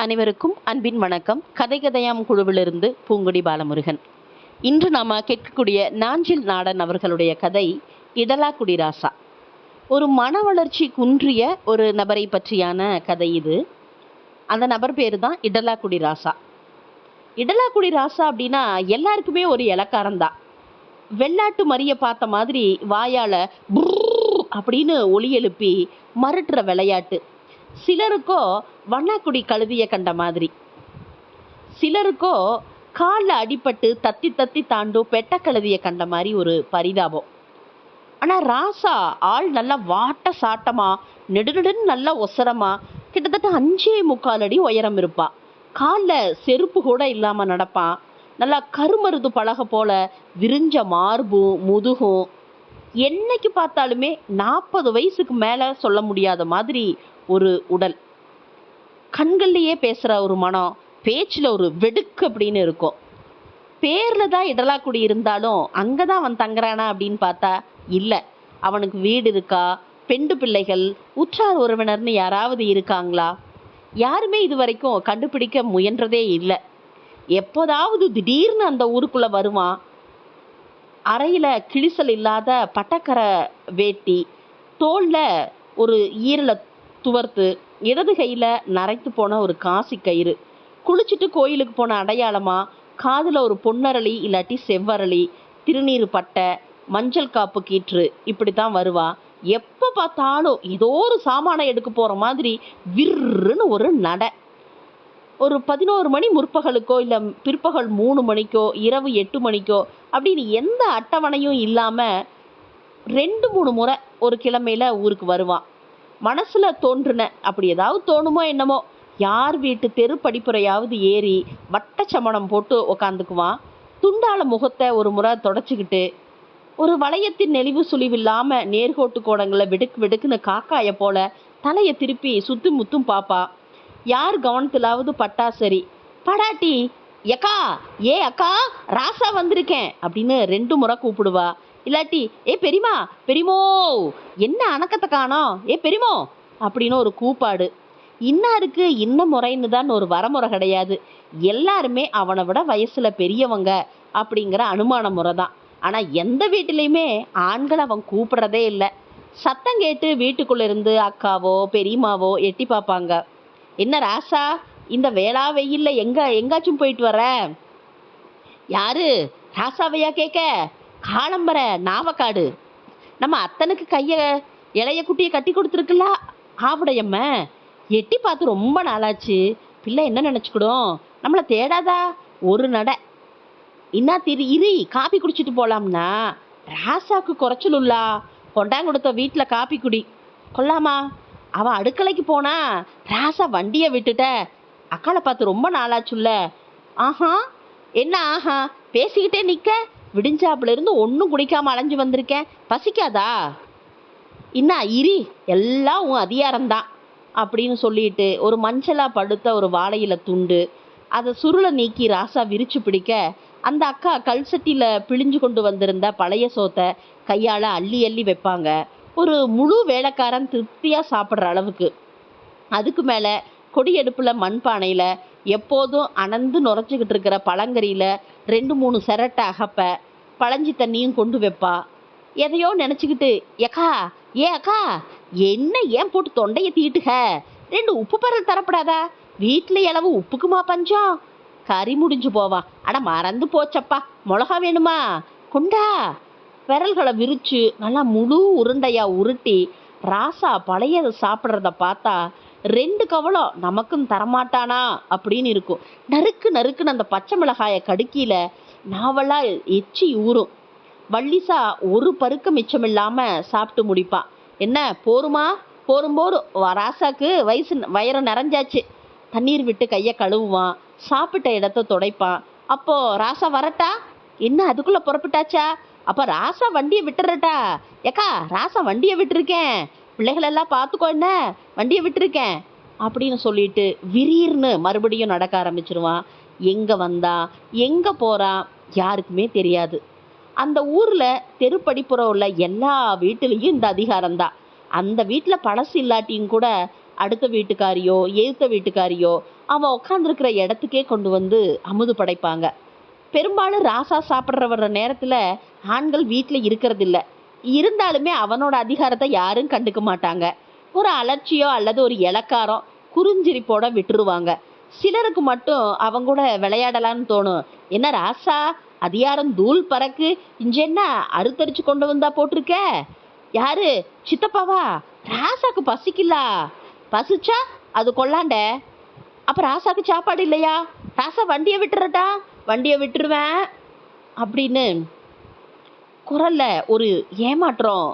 அனைவருக்கும் அன்பின் வணக்கம். கதை கதையாம் குழுவிலிருந்து பூங்குடி பாலமுருகன். இன்று நாம் கேட்கக்கூடிய நாஞ்சில் நாடன் அவர்களுடைய கதை இடலாக்குடி ராசா. ஒரு மன வளர்ச்சி குன்றிய ஒரு நபரை பற்றியான கதை இது. அந்த நபர் பேர் தான் இடலாக்குடி ராசா. இடலாக்குடி ராசா அப்படின்னா எல்லாருக்குமே ஒரு இலக்காரம் தான். வெள்ளாட்டு மறிய பார்த்த மாதிரி வாயால் அப்படின்னு ஒளி எழுப்பி மறுட்டுற விளையாட்டு. சிலருக்கோ வண்ணாக்குடி கழுதிய கண்ட மாதிரி. சிலருக்கோ காலில் அடிபட்டு தத்தி தத்தி தாண்டும் பெட்ட கழுதிய கண்ட மாதிரி ஒரு பரிதாபம். ஆனால் ராசா ஆள் நல்லா வாட்ட சாட்டமா நெடுநெடுன்னு நல்லா ஒசரமா கிட்டத்தட்ட அஞ்சே முக்கால் அடி உயரம் இருப்பா. காலில் செருப்பு கூட இல்லாமல் நடப்பான் நல்லா கருமருது பழக போல விரிஞ்ச மார்பும் முதுகும். என்னைக்கு பார்த்தாலுமே நாற்பது வயசுக்கு மேலே சொல்ல முடியாத மாதிரி ஒரு உடல். கண்கள்லையே பேசுகிற ஒரு மனம் பேச்சில் ஒரு வெடுக்கு அப்படின்னு இருக்கும். பேரில் தான் இடலாக்குடி இருந்தாலும் அங்கே தான் அவன் தங்குறானா அப்படின்னு பார்த்தா இல்லை. அவனுக்கு வீடு இருக்கா? பெண்டு பிள்ளைகள் உற்றார் உறவினர்னு யாராவது இருக்காங்களா? யாருமே இது வரைக்கும் கண்டுபிடிக்க முயன்றதே இல்லை. எப்போதாவது திடீர்னு அந்த ஊருக்குள்ளே வருவான். அறையில் கிழிசல் இல்லாத பட்டக்கரை வேட்டி தோளில் ஒரு ஈரலை துவர்த்து இடது கையில் நரைத்து போன ஒரு காசி கயிறு. குளிச்சுட்டு கோயிலுக்கு போன அடையாளமா காதில் ஒரு பொன்னரளி இல்லாட்டி செவ்வரளி திருநீர் பட்டை மஞ்சள் காப்பு கீற்று இப்படி தான் வருவா. எப்போ பார்த்தாலும் ஏதோ ஒரு சாமானை எடுக்க போகிற மாதிரி விர்ருன்னு ஒரு நடை. ஒரு பதினோரு மணி முற்பகலுக்கோ இல்லை பிற்பகல் மூணு மணிக்கோ இரவு எட்டு மணிக்கோ அப்படின்னு எந்த அட்டவணையும் இல்லாமல் ரெண்டு மூணு முறை ஒரு கிழமையில் ஊருக்கு வருவான் மனசில் தோன்றுன அப்படி ஏதாவது தோணுமோ என்னமோ யார் வீட்டு தெரு படிப்புறையாவது ஏறி வட்ட சமணம் போட்டு உக்காந்துக்குவான். துண்டால முகத்தை ஒரு முறை தொடச்சிக்கிட்டு ஒரு வளையத்தின் நெளிவு சுழிவில்லாமல் நேர்கோட்டு கோணங்களை விடுக்கு வெடுக்குன்னு காக்காயை போல தலையை திருப்பி சுத்தி முத்தும் பாப்பா. யார் கவனத்திலாவது பட்டா சரி படாட்டி எக்கா ஏ அக்கா ராசா வந்திருக்கேன் அப்படின்னு ரெண்டு முறை கூப்பிடுவா. இல்லாட்டி ஏ பெரியமா பெரியமோ என்ன அணக்கத்தை காணோம்? ஏ பெரியமோ அப்படின்னு ஒரு கூப்பாடு. இன்னாருக்கு இன்ன முறைன்னு தான் ஒரு வரமுறை கிடையாது. எல்லாருமே அவனை விட வயசுல பெரியவங்க அப்படிங்கிற அனுமான முறை தான் ஆனா எந்த வீட்டிலையுமே ஆண்கள் அவன் கூப்பிடுறதே இல்லை. சத்தம் கேட்டு வீட்டுக்குள்ள இருந்து அக்காவோ பெரியம்மாவோ எட்டி பார்ப்பாங்க. என்ன ராசா இந்த வேளா வெயில்ல எங்க எங்காச்சும் போயிட்டு வர யாரு? ராசாவையா கேட்க காலம்பர நாவக்காடு. நம்ம அத்தனுக்கு கையை இளைய குட்டியை கட்டி கொடுத்துருக்குல்ல? ஆவுடையம்ம எட்டி பார்த்து ரொம்ப நாளாச்சு. பிள்ளை என்ன நினச்சிக்கிடும்? நம்மளை தேடாதா? ஒரு நடை. இன்னா திரு இரு காப்பி குடிச்சிட்டு போலாம்னா. ராசாக்கு குறைச்சலுல்லா. கொண்டாங்குடுத்த வீட்டில் காப்பி குடி. கொல்லாமா? அவன் அடுக்கலைக்கு போனா ராசா வண்டியை விட்டுட்ட. அக்காளை பார்த்து ரொம்ப நாளாச்சுல்ல. ஆஹா என்ன ஆஹா? பேசிக்கிட்டே நிற்க விடிஞ்சாப்புல இருந்து ஒன்றும் குடிக்காம அலைஞ்சு வந்திருக்கேன். பசிக்காதா? இன்னா இரி எல்லாம் உன் அதிகாரம்தான் அப்படின்னு சொல்லிட்டு ஒரு மஞ்சளா படுத்த ஒரு வாழையில துண்டு அதை சுருளை நீக்கி ராசா விரிச்சு பிடிக்க அந்த அக்கா கல்சட்டியில் பிழிஞ்சு கொண்டு வந்திருந்த பழைய சோத்தை கையால் அள்ளி அள்ளி வைப்பாங்க. ஒரு முழு வேலைக்காரன் திருப்தியாக சாப்பிட்ற அளவுக்கு. அதுக்கு மேல கொடியடுப்புல மண்பானையில் எப்போதும் அனந்து நுரைச்சிக்கிட்டு இருக்கிற பழங்கறியில் ரெண்டு மூணு சிரட்டை அகப்ப பழஞ்சி தண்ணியும் கொண்டு வைப்பா. எதையோ நினச்சிக்கிட்டு ஏக்கா ஏ அக்கா என்ன ஏன் போட்டு தொண்டையை தீட்டுக? ரெண்டு உப்பு பரல் தரப்படாதா. வீட்டில் இளவு உப்புக்குமா பஞ்சம்? கறி முடிஞ்சு போவான் அட மறந்து போச்சப்பா. மிளகா வேணுமா? குண்டா. விரல்களை விரித்து நல்லா முழு உருண்டையாக உருட்டி ராசா பழையதை சாப்பிட்றத பார்த்தா ரெண்டு கவலம் நமக்கும் தரமாட்டானா? அப்படின்னு இருக்கும். நறுக்கு நறுக்குன்னு அந்த பச்சை மிளகாயை கடுக்கியில நாவலா எச்சி ஊறும். வள்ளிசா ஒரு பருக்க மிச்சம் இல்லாம சாப்பிட்டு முடிப்பான் என்ன போருமா? போரும் போரும். ராசாக்கு வயசு வயிறு நிறைஞ்சாச்சு. தண்ணீர் விட்டு கையை கழுவுவான். சாப்பிட்ட இடத்த துடைப்பான். அப்போ ராசா வரட்டா? என்ன அதுக்குள்ள புறப்பட்டாச்சா? அப்ப ராசா வண்டியை விட்டுறட்டா? ஏக்கா ராசா வண்டியை விட்டுருக்கேன். பிள்ளைகளெல்லாம் பார்த்துக்கோ என்ன வண்டியை விட்டுருக்கேன். அப்படின்னு சொல்லிட்டு விரீர்னு மறுபடியும் நடக்க ஆரம்பிச்சிருவான். எங்கே வந்தா எங்கே போகிறான் யாருக்குமே தெரியாது. அந்த ஊரில் தெருப்படிப்புறம் உள்ள எல்லா வீட்டிலையும் இந்த அதிகாரம்தான். அந்த வீட்டில் பழசு இல்லாட்டியும் கூட அடுத்த வீட்டுக்காரியோ எதிர்த்த வீட்டுக்காரியோ அவன் உட்காந்துருக்கிற இடத்துக்கே கொண்டு வந்து அமுது படைப்பாங்க. பெரும்பாலும் ராசா சாப்பிட்ற வர்ற நேரத்தில் ஆண்கள் வீட்டில் இருக்கிறதில்ல. இருந்தாலுமே அவனோட அதிகாரத்தை யாரும் கண்டுக்க மாட்டாங்க. ஒரு அலட்சியம் அல்லது ஒரு இலக்காரம் குறிஞ்சிரிப்போட விட்டுருவாங்க. சிலருக்கு மட்டும் அவங்க கூட விளையாடலான்னு தோணும். என்ன ராசா அதிகாரம் தூள் பறக்கு இஞ்சென்ன அறுத்தரிச்சு கொண்டு வந்தா போட்டிருக்க? யாரு? சித்தப்பாவா? ராசாக்கு பசிக்கலா பசிச்சா அது கொள்ளாண்ட அப்ப ராசாக்கு சாப்பாடு இல்லையா? ராசா வண்டியை விட்டுறட்டா? வண்டியை விட்டுருவேன் அப்படின்னு குரலில் ஒரு ஏமாற்றம்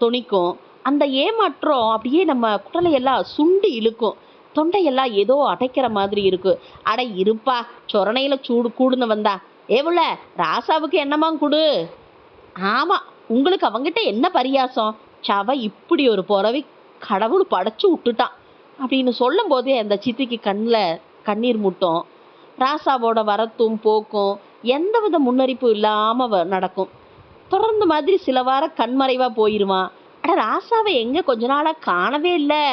துணிக்கும் அந்த ஏமாற்றம் அப்படியே நம்ம குரலையெல்லாம் சுண்டு இழுக்கும். தொண்டையெல்லாம் ஏதோ அடைக்கிற மாதிரி இருக்கு. அட இருப்பா சொரணையில சூடு கூடுன்னு வந்தா. ஏவுல ராசாவுக்கு என்னமா கொடு? ஆமா உங்களுக்கு அவங்கிட்ட என்ன பரியாசம்? சவ இப்படி ஒரு புறவி கடவுள் படைச்சு விட்டுட்டான். அப்படின்னு சொல்லும் போதே அந்த சித்திக்கு கண்ணில் கண்ணீர் முட்டும். ராசாவோட வரத்தும் போக்கும் எந்தவித முன்னறிப்பும் இல்லாம நடக்கும். தொடர்ந்து மாதிரி சில வாரம் கண்மறைவாக போயிடுவான் அட ராசாவை எங்கே கொஞ்ச நாளாக காணவே இல்லை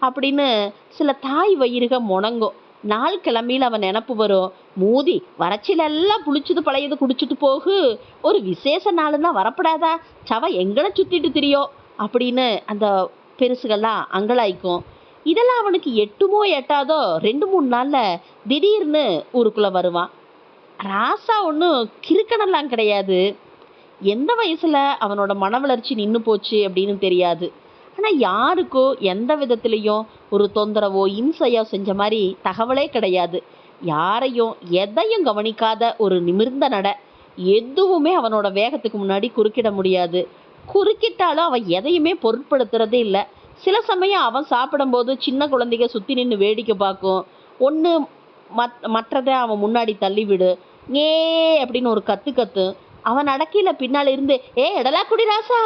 அப்படின்னு சில தாய் வயிறுக முணங்கும். நாள் கிளம்பியில் அவன் நினப்பு வரும். மூதி வறட்சியில எல்லாம் புளிச்சது பழையது குடிச்சிட்டு போகு. ஒரு விசேஷ நாளுன்னா வரப்படாதா? சவ எங்கன சுற்றிட்டு திரியோ? அப்படின்னு அந்த பெருசுகள்லாம் அங்கலாய்க்கும். இதெல்லாம் அவனுக்கு எட்டுமோ எட்டாதோ ரெண்டு மூணு நாளில் திடீர்னு ஊருக்குள்ளே வருவான். ராசா ஒன்றும் கிறுக்கணெல்லாம் கிடையாது. எந்த வயசுல அவனோட மன வளர்ச்சி நின்று போச்சு அப்படின்னு தெரியாது. ஆனா யாருக்கோ எந்த விதத்திலையும் ஒரு தொந்தரவோ இம்சையோ செஞ்ச மாதிரி தகவலே கிடையாது. யாரையும் எதையும் கவனிக்காத ஒரு நிமிர்ந்த நட. எதுவுமே அவனோட வேகத்துக்கு முன்னாடி குறுக்கிட முடியாது. குறுக்கிட்டாலும் அவன் எதையுமே பொருட்படுத்துறதே இல்லை. சில சமயம் அவன் சாப்பிடும்போது சின்ன குழந்தைங்க சுற்றி நின்று வேடிக்கை பார்க்கும். ஒன்று மத் மற்றதை அவன் முன்னாடி தள்ளிவிடு. ஏ அப்படின்னு ஒரு கற்று கத்து அவன் நடக்கையில பின்னால் இருந்து ஏ எடலா குடி ராசா!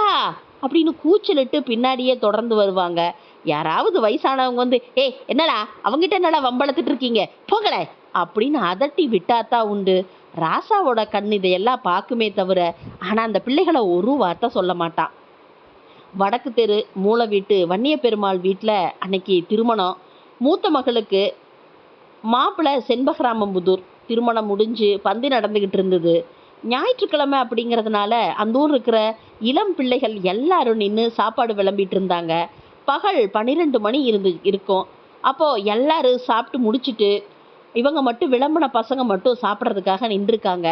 அப்படின்னு கூச்சலிட்டு பின்னாடியே தொடர்ந்து வருவாங்க. யாராவது வயசானவங்க வந்து ஏய் என்னடா அவங்ககிட்ட என்னடா வம்பளத்துட்டு இருக்கீங்க? போகலை அப்படின்னு அதட்டி விட்டாத்தா உண்டு. ராசாவோட கண் இதையெல்லாம் பார்க்குமே தவிர ஆனால் அந்த பிள்ளைகளை ஒரு வார்த்தை சொல்ல மாட்டான் வடக்கு தெரு மூளை வீட்டு வன்னிய பெருமாள் வீட்டில் அன்னைக்கு திருமணம். மூத்த மகளுக்கு மாப்பிள்ளை செண்பகராமம்புதூர். திருமணம் முடிஞ்சு பந்தி நடந்துக்கிட்டு இருந்தது. ஞாயிற்றுக்கிழமை அப்படிங்கிறதுனால அந்த ஊர் இருக்கிற இளம் பிள்ளைகள் எல்லாரும் நின்று சாப்பாடு விளம்பிட்டு இருந்தாங்க. பகல் பன்னிரெண்டு மணி இருந்து இருக்கும். அப்போது எல்லாரும் சாப்பிட்டு முடிச்சிட்டு இவங்க மட்டும் விளம்பின பசங்க மட்டும் சாப்பிட்றதுக்காக நின்றுருக்காங்க.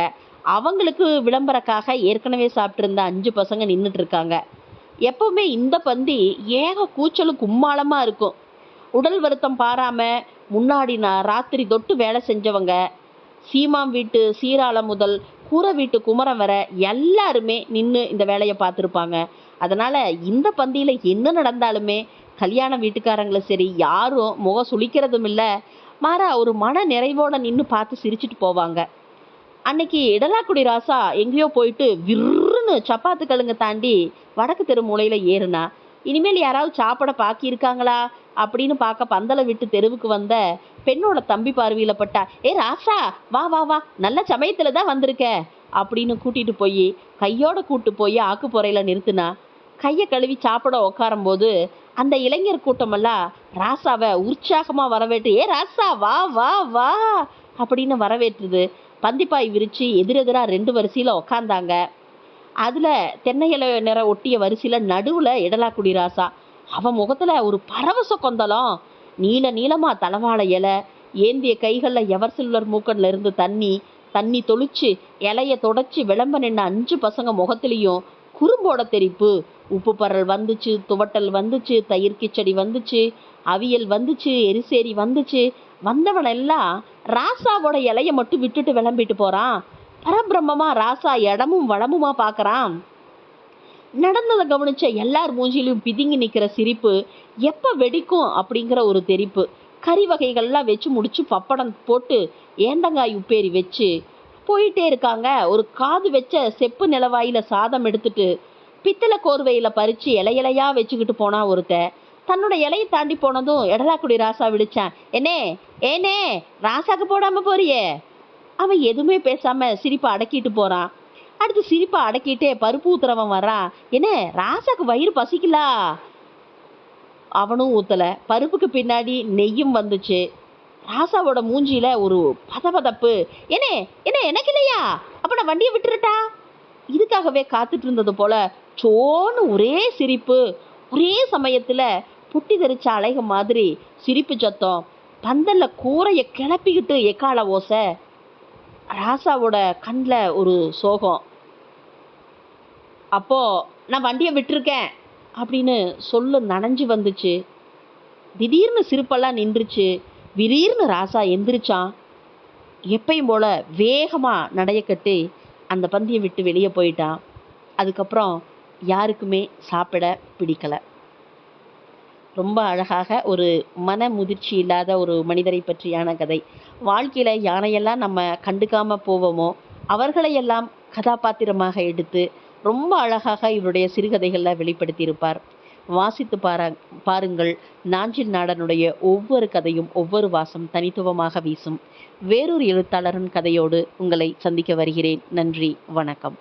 அவங்களுக்கு விளம்பரக்காக ஏற்கனவே சாப்பிட்ருந்த அஞ்சு பசங்க நின்றுட்டு இருக்காங்க எப்பவுமே இந்த பந்தி ஏக கூச்சலும் கும்மாளமாக இருக்கும். உடல் வருத்தம் பாராமல் முன்னாடி நான் ராத்திரி தொட்டு வேலை செஞ்சவங்க சீமாம் வீட்டு சீராளம் முதல் கூரை வீட்டு குமரம் வர எல்லாருமே நின்று இந்த வேலையை பார்த்துருப்பாங்க. அதனால இந்த பந்தியில் என்ன நடந்தாலுமே கல்யாண வீட்டுக்காரங்களும் சரி யாரும் முகம் சுளிக்கிறதும் இல்லை. மாறா ஒரு மன நிறைவோட நின்று பார்த்து சிரிச்சிட்டு போவாங்க. அன்னைக்கு இடலாக்குடி ராசா எங்கேயோ போயிட்டு விருன்னு சப்பாத்து கழுங்க தாண்டி வடக்கு தெரு மூலையில் ஏறுனா இனிமேல் யாராவது சாப்பிட பாக்கி இருக்காங்களா? அப்படின்னு பார்க்க பந்தலை விட்டு தெருவுக்கு வந்த பெண்ணோட தம்பி பார்வையில் பட்டா ஏ ராசா வா வா வா நல்ல சமயத்தில் தான் வந்திருக்க. அப்படின்னு கூட்டிட்டு போய் கையோட கூட்டு போய் ஆக்குப்புறையில் நிறுத்தினா கையை கழுவி சாப்பிட உட்காரும்போது அந்த இளைஞர் கூட்டமெல்லாம் ராசாவை உற்சாகமாக வரவேற்று ஏ ராசா வா வா வா அப்படின்னு வரவேற்றுது. பந்திப்பாய் விரித்து எதிரெதிராக ரெண்டு வரிசையில் உக்காந்தாங்க. அதில் தென்னை இலை நிற ஒட்டிய வரிசையில் நடுவில் இடலாக்குடி ராசா அவன் முகத்தில் ஒரு பரவச கொந்தளம். நீல நீளமா தலவாழை இலை ஏந்திய கைகளில் எவர் சில்வர் மூக்கன்ல இருந்து தண்ணி தண்ணி தொளிச்சு இலைய தொடச்சி விளம்ப நின்ன அஞ்சு பசங்க முகத்துலேயும் குறும்போட தெரிப்பு. உப்பு பரல் வந்துச்சு துவட்டல் வந்துச்சு தயிர் கிச்சடி வந்துச்சு அவியல் வந்துச்சு எரிசேரி வந்துச்சு. வந்தவன் எல்லாம் ராசாவோட இலைய மட்டும் விட்டுட்டு விளம்பிட்டு போறான். பரபிரம்மமா ராசா இடமும் வளமுமா பார்க்கறான் நடந்ததை கவனிச்ச எல்லார் மூஞ்சிலையும் பிதுங்கி நிற்கிற சிரிப்பு எப்போ வெடிக்கும் அப்படிங்கிற ஒரு தெரிப்பு. கறி வகைகள்லாம் வச்சு முடிச்சு பப்படம் போட்டு ஏண்டங்காய் உப்பேரி வச்சு போயிட்டே இருக்காங்க. ஒரு காது வச்ச செப்பு நிலவாயில சாதம் எடுத்துட்டு பித்தளை கோர்வையில் பறித்து இலையிலையாக வச்சுக்கிட்டு போனால் ஒருத்தன். தன்னோட இலையை தாண்டி போனதும் எடலாக்குடி ராசா விழிச்சான். என்னே ஏனே ராசாக்கு போடாமல் போறியே. அவன் எதுவுமே பேசாமல் சிரிப்பை அடக்கிட்டு போகிறான் அடுத்து சிரிப்பை அடக்கிட்டே பருப்பு ஊத்துறவன் வர்றான். என்ன ராசாக்கு வயிறு பசிக்கலா அவனும் ஊத்தலை. பருப்புக்கு பின்னாடி நெய்யும் வந்துச்சு. ராசாவோட மூஞ்சியில ஒரு பதபதப்பு. என்ன என்ன எனக்கு இல்லையா? அப்ப நான் வண்டியை விட்டுருட்டா இதுக்காகவே காத்துட்டு இருந்தது போல சோன்னு ஒரே சிரிப்பு. ஒரே சமயத்துல புட்டி தெரிச்ச அலைக மாதிரி சிரிப்பு சத்தம். பந்தல்ல கூரையை கிளப்பிக்கிட்டு எக்கால ஓசை. ராசாவோட கண்ணில் ஒரு சோகம். அப்போது நான் வண்டியை விட்டுருக்கேன் அப்படின்னு சொல்லு நனைஞ்சு வந்துச்சு. திடீர்னு சிரிப்பெல்லாம் நின்றுச்சு. திடீர்னு ராசா எந்திரிச்சான். எப்பயும் போல் வேகமாக நடைய கட்டி அந்த பந்தியை விட்டு வெளியே போயிட்டான். அதுக்கப்புறம் யாருக்குமே சாப்பிட பிடிக்கலை. ரொம்ப அழகாக ஒரு மன முதிர்ச்சி இல்லாத ஒரு மனிதரை பற்றியான கதை. வாழ்க்கையில் யானையெல்லாம் நம்ம கண்டுக்காமல் போவோமோ அவர்களையெல்லாம் கதாபாத்திரமாக எடுத்து ரொம்ப அழகாக இவருடைய சிறுகதைகளில் வெளிப்படுத்தியிருப்பார். வாசித்து பாரா பாருங்கள். நாஞ்சில் நாடனுடைய ஒவ்வொரு கதையும் ஒவ்வொரு வாசம் தனித்துவமாக வீசும். வேறொரு எழுத்தாளரின் கதையோடு உங்களை சந்திக்க வருகிறேன். நன்றி. வணக்கம்.